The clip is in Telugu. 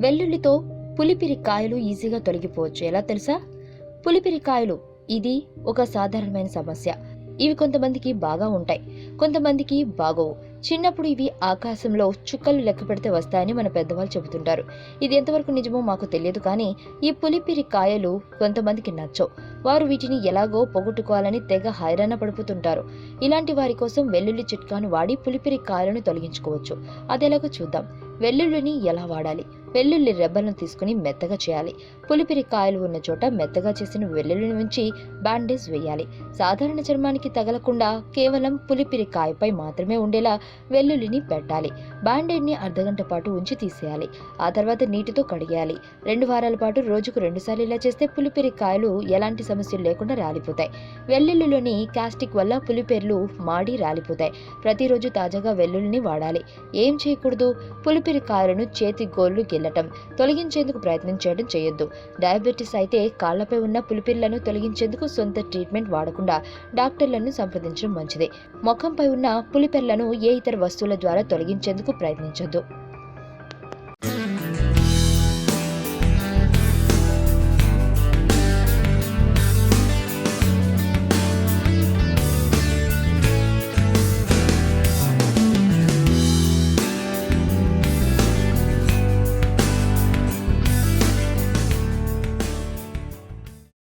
వెల్లుల్లితో పులిపిరి కాయలు ఈజీగా తొలగిపోవచ్చు. ఎలా తెలుసా? పులిపిరి కాయలు ఇది ఒక సాధారణమైన సమస్య. ఇవి కొంతమందికి బాగా ఉంటాయి కొంతమందికి బాగోవు. చిన్నప్పుడు ఇవి ఆకాశంలో చుక్కలు లెక్క పెడితే వస్తాయని మన పెద్దవాళ్ళు చెబుతుంటారు. ఇది ఎంతవరకు నిజమో మాకు తెలియదు కానీ ఈ పులిపిరి కాయలు కొంతమందికి నచ్చవు. వారు వీటిని ఎలాగో పోగొట్టుకోవాలని తెగ హైరాణ పడిపోతుంటారు. ఇలాంటి వారి కోసం వెల్లుల్లి చిట్కాను వాడి పులిపిరి కాయలను తొలగించుకోవచ్చు. అదెలాగో చూద్దాం. వెల్లుల్లిని ఎలా వాడాలి? వెల్లుల్లి రెబ్బలను తీసుకుని మెత్తగా చేయాలి. పులిపిరి కాయలు ఉన్న చోట మెత్తగా చేసిన వెల్లుల్లిని ఉంచి బ్యాండేజ్ వేయాలి. సాధారణ చర్మానికి తగలకుండా కేవలం పులిపిరి కాయపై మాత్రమే ఉండేలా వెల్లుల్లిని పెట్టాలి. బ్యాండేడ్ని అర్ధగంట పాటు ఉంచి తీసేయాలి. ఆ తర్వాత నీటితో కడిగేయాలి. రెండు వారాల పాటు రోజుకు రెండుసార్లు ఇలా చేస్తే పులిపిరి కాయలు ఎలాంటి సమస్యలు లేకుండా రాలిపోతాయి. వెల్లుల్లిలోని కాస్టిక్ వల్ల పులిపెర్లు మాడి రాలిపోతాయి. ప్రతిరోజు తాజాగా వెల్లుల్లిని వాడాలి. ఏం చేయకూడదు? పులిపిరి కాయలను చేతి గోళ్ళు గిల్లటం. తొలగించేందుకు ప్రయత్నం చేయడం చేయొద్దు. డయాబెటీస్ అయితే కాళ్ళపై ఉన్న పులిపిర్లను తొలగించేందుకు సొంత ట్రీట్మెంట్ వాడకుండా డాక్టర్లను సంప్రదించడం మంచిది. ముఖంపై ఉన్న పులిపెర్లను ఏ ఇతర వస్తువుల ద్వారా తొలగించేందుకు ప్రయత్నించొద్దు.